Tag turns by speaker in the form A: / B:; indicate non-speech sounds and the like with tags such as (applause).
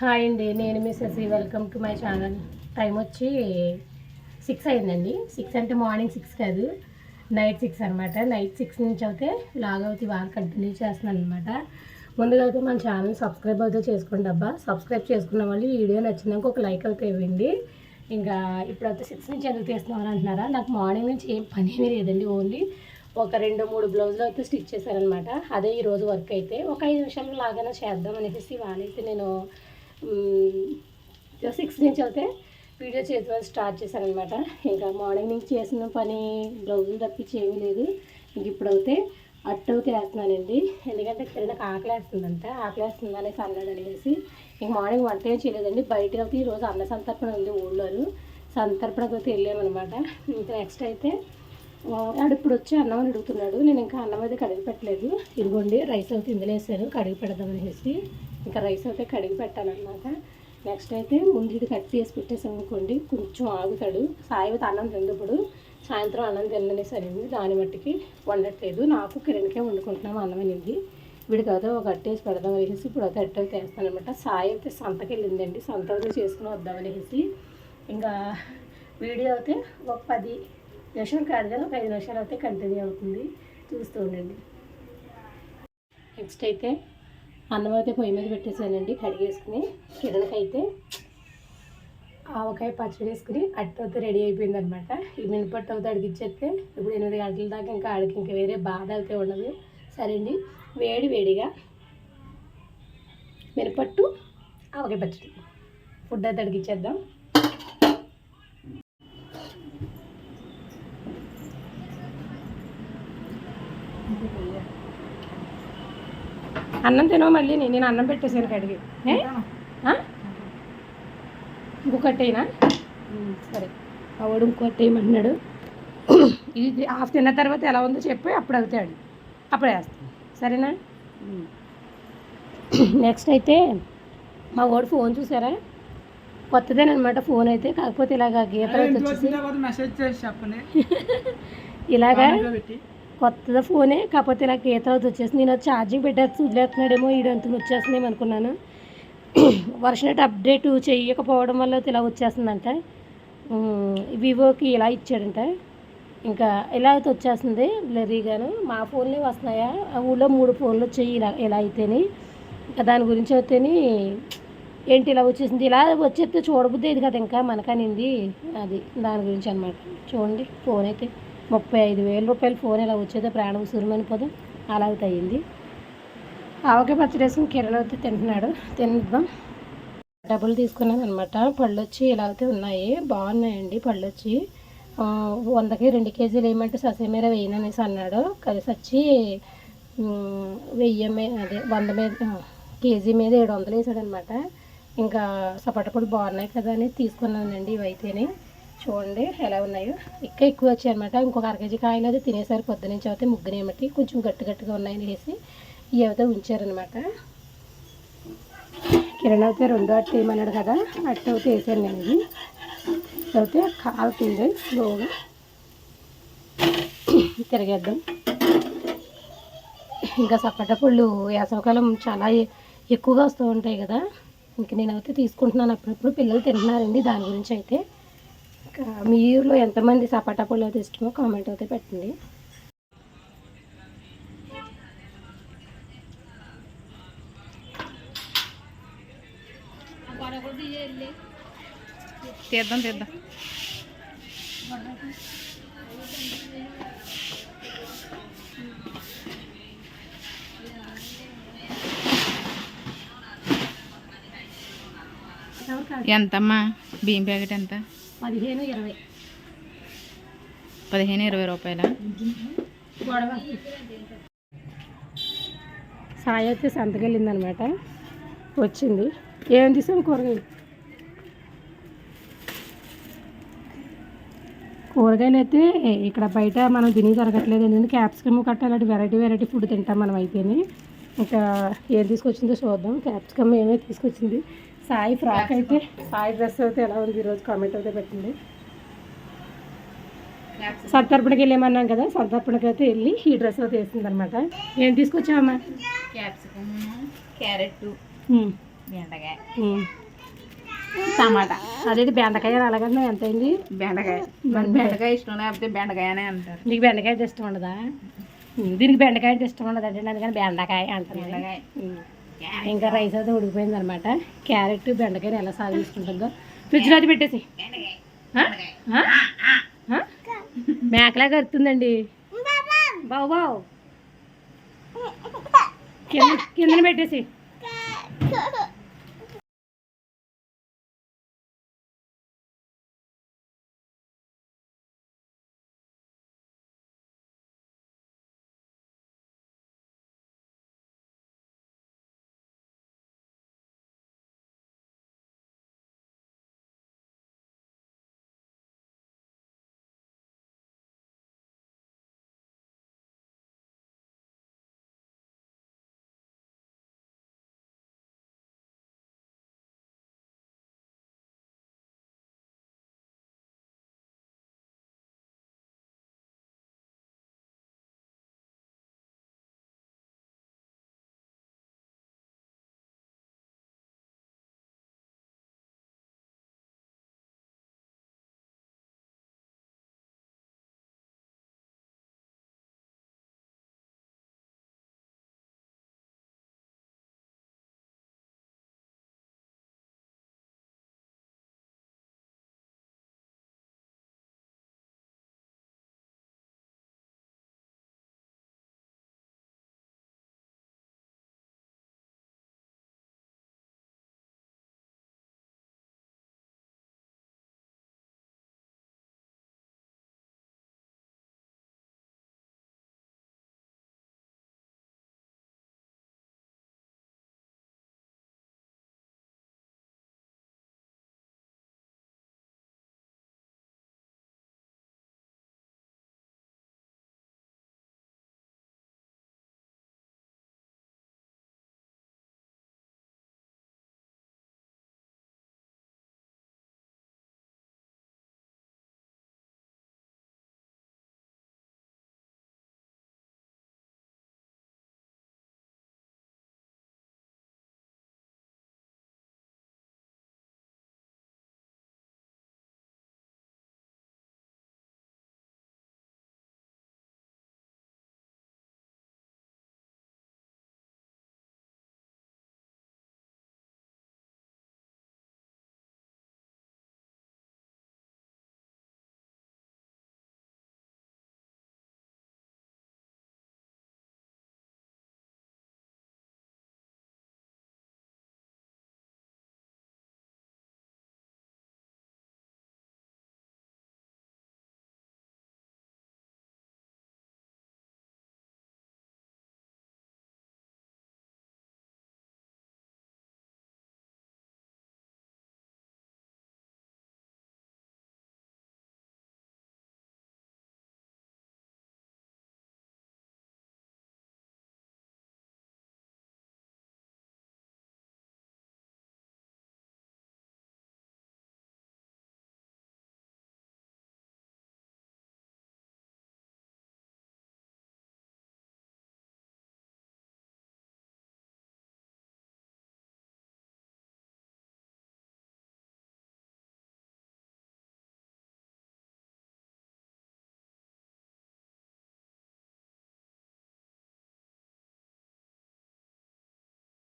A: Hi అండి నేను మీ Shashi. Welcome to my channel time వచ్చి సిక్స్ అయిందండి. సిక్స్ అంటే మార్నింగ్ సిక్స్ కాదు నైట్ సిక్స్ అనమాట నైట్ సిక్స్ నుంచి అయితే లాగ్ అవుతే ఇవాళ కంటిన్యూ చేస్తున్నాను అనమాట ముందుగా అయితే మన ఛానల్ సబ్స్క్రైబ్ అయితే చేసుకోండి అబ్బా. సబ్స్క్రైబ్ చేసుకున్న వాళ్ళు వీడియో నచ్చినాక ఒక లైక్ అయితే ఇవ్వండి. ఇంకా ఇప్పుడైతే సిక్స్ నుంచి ఎందుకు తీస్తున్నామని అంటున్నారా? నాకు మార్నింగ్ నుంచి ఏం పని ఏమీ లేదండి ఓన్లీ ఒక రెండు మూడు బ్లౌజులు అయితే స్టిచ్ చేశారనమాట అదే ఈరోజు వర్క్ అయితే. ఒక ఐదు నిమిషాలు లాగానే చేద్దాం అనేసి వాళ్ళైతే నేను సిక్స్ నుంచి అయితే వీడియో చేయడం స్టార్ట్ చేశానమాట ఇంకా మార్నింగ్ నుంచి చేసిన పని బ్లౌజులు తప్పించి ఏమీ లేదు. ఇంక ఇప్పుడైతే అట్టవుతే వేస్తున్నానండి. ఎందుకంటే కిరణకు ఆకలేస్తుందంట ఆకలేస్తుంది అనేసి అన్నాడు అనేసి ఇంక మార్నింగ్ వంట ఏం చేయలేదండి. బయట అయితే ఈరోజు అన్న సంతర్పణ ఉంది ఊళ్ళోను. సంతర్పణకు అయితే వెళ్ళామన్నమాట ఇంకా నెక్స్ట్ అయితే ఆ, వాడు ఇప్పుడు వచ్చి అన్నం అని అడుగుతున్నాడు. నేను ఇంకా అన్నం అయితే కడిగి పెట్టలేదు. ఇదిగోండి రైస్ అయితే ఇందులో వేసాను. కడిగి పెడదాం అనేసి ఇంకా రైస్ అయితే కడిగి పెట్టాలన్నమాట. నెక్స్ట్ అయితే ముందు ఇది కట్ చేసి పెట్టేసామనుకోండి కొంచెం ఆగుతాడు. సాయి అయితే అన్నం తిన్నప్పుడు సాయంత్రం అన్నం తిననేసి సరింది దాని మట్టికి వండట్లేదు. నాకు కిరణ్కే వండుకుంటున్నాం అన్నం అనేది. వీడికి అయితే ఒక అట్టేసి పెడదాం అనేసి ఇప్పుడు అయితే అట్ట చేస్తానమాట సాయి అయితే సంతకెళ్ళిందండి సంత చేసుకుని వద్దాం అనేసి. ఇంకా వీడియో అయితే ఒక పది నిమిషాలు కాదు కదా ఒక ఐదు నిమిషాలు అయితే కంటిన్యూ అవుతుంది. చూస్తూ ఉండండి. నెక్స్ట్ అయితే అన్నం అయితే పొయ్యి మీద పెట్టేసానండి కడిగేసుకుని కిరణకైతే ఆవకాయ పచ్చడి వేసుకుని అట్టు రెడీ అయిపోయింది అనమాట ఈ మినపట్టు అవుతా అడిగిచ్చేస్తే ఇప్పుడు ఎనిమిది గంటల దాకా ఇంకా ఆడికి ఇంకా వేరే బాధ అయితే ఉండదు. సరే అండి వేడి వేడిగా మినపట్టు ఆవకాయ పచ్చడి. ఫుడ్ అయితే అడిగిచ్చేద్దాం. అన్నం తినవు మళ్ళీ నేను నేను అన్నం పెట్టేసాను కడిగి? ఇంకొకటేనా? సరే. ఆవిడ ఇంకొకటి ఏమంటున్నాడు ఇది హాఫ్ తిన్న తర్వాత ఎలా ఉందో చెప్పి అప్పుడు అవుతాడు. అప్పుడు వేస్తాను. సరేనా? నెక్స్ట్ అయితే మా వాడు ఫోన్ చూసారా? కొత్తదేనమాట ఫోన్ అయితే. కాకపోతే ఇలాగా గీతలు వచ్చేసి (laughs) ఇలాగా కొత్తది ఫోనే కాకపోతే నాకు గీత తర్వాత వచ్చేసి నేను ఛార్జింగ్ పెట్టేసి వదిలేస్తున్నాడేమో ఈడంతా వచ్చేస్తున్నాయి అనుకున్నాను. (clears throat) వర్షనట్ అప్డేట్ చేయకపోవడం వల్ల అయితే ఇలా వచ్చేస్తుందంట వివోకి ఇలా ఇచ్చాడంట. ఇంకా ఇలా అయితే వచ్చేస్తుంది బ్లరీగాను మా ఫోన్లే వస్తున్నాయా? ఆ ఊళ్ళో మూడు ఫోన్లు వచ్చాయి ఇలా ఇలా అయితేని. ఇంకా దాని గురించి అయితేని ఏంటి ఇలా వచ్చేసింది? ఇలా వచ్చేస్తే చూడబుద్ది ఇది కదా ఇంకా మనకనింది. అది దాని గురించి అనమాట చూడండి ఫోన్ అయితే. ముప్పై ఐదు వేల రూపాయలు ఫోన్ ఇలా వచ్చేదో ప్రాణం సురమని పోదు. అలా అయితే ఆవకాయ పచ్చడి వేసుకుని కిరణ్ అయితే తింటున్నాడు. తిందాం డబ్బులు తీసుకున్నాను అనమాట పళ్ళు వచ్చి ఇలా అయితే ఉన్నాయి. బాగున్నాయండి పళ్ళు వచ్చి వందకి రెండు కేజీలు వేయమంటే ససేమీర వేయను అనేసి అన్నాడు. కలిసి వచ్చి వెయ్యి అదే వంద మీద కేజీ మీద ఏడు వందలు వేసాడనమాట ఇంకా సపోటా కూడా బాగున్నాయి కదా అని తీసుకున్నానండి ఇవైతేనే. చూడండి ఎలా ఉన్నాయో. ఇంకా ఎక్కువ వచ్చాయి అనమాట ఇంకొక అర కేజీ కాయలు అయితే తినేసారు. పొద్దునుంచి అయితే ముగ్గునేమిటి కొంచెం గట్టి గట్టిగా ఉన్నాయని వేసి ఇవి అయితే ఉంచారనమాట కిరణ్ అయితే రెండో అట్టు వేయమన్నాడు కదా అట్టు అయితే వేసాను నేను ఇది. అయితే కాలుతుంది స్లోగా తిరగేద్దాం. ఇంకా సపోటా పళ్ళు వేసవకాలం చాలా ఎక్కువగా వస్తూ ఉంటాయి కదా. ఇంక నేనైతే తీసుకుంటున్నాను. అప్పుడప్పుడు పిల్లలు తింటున్నారండి. దాని గురించి అయితే మీ ఊర్లో ఎంతమంది సపాటా పళ్ళు అయితే ఇష్టమో కామెంట్ అయితే పెట్టండి.
B: తీద్దాం తీద్దాం. ఎంతమ్మా? బియ్యం ప్యాకెట్ ఎంత?
A: పదిహేను ఇరవై.
B: పదిహేను ఇరవై రూపాయల?
A: గొడవ. సాయి అయితే సంతకెళ్ళిందనమాట. వచ్చింది. ఏం తీసాం కూరగాయలు కూరగాయలు అయితే ఇక్కడ బయట మనం తిని దొరకట్లేదు. ఎందుకంటే క్యాప్సికమ్ కట్ట అలాంటి వెరైటీ వెరైటీ ఫుడ్ తింటాం మనం అయితేనే. ఇంకా ఏం తీసుకొచ్చిందో చూద్దాం. క్యాప్సికమ్ ఏమే తీసుకొచ్చింది? సాయి ఫ్రాక్ అయితే. సాయి డ్రెస్ అయితే ఎలా ఉంది? ఈరోజు కామెంట్ అయితే పెట్టింది సంతర్పణకి వెళ్ళేమన్నాం కదా సంతర్పణకి అయితే వెళ్ళి ఈ డ్రెస్ అయితే వేసింది అనమాట ఏం
B: క్యాప్సికమ్ క్యారెట్. బెండకాయ. టమాటా.
A: అదేంటి బెండకాయ అలాగన్నా ఎంత అయింది?
B: బెండకాయ. బెండకాయ ఇష్టం లేకపోతే బెండకాయ అనే అంటారు.
A: నీకు బెండకాయ ఇష్టం ఉండదా? దీనికి బెండకాయ ఇష్టం ఉండదు అంటే అందుకని బెండకాయ అంటారు
B: బెండకాయ.
A: ఇంకా రైస్ అయితే ఉడికిపోయింది అనమాట క్యారెట్ బెండకాయని ఎలా సాగు తీసుకుంటుందో ఫ్రిడ్జ్లో అది పెట్టేసి. మేకలా కరుతుందండి. బావు బావు. కింద కిందన పెట్టేసి.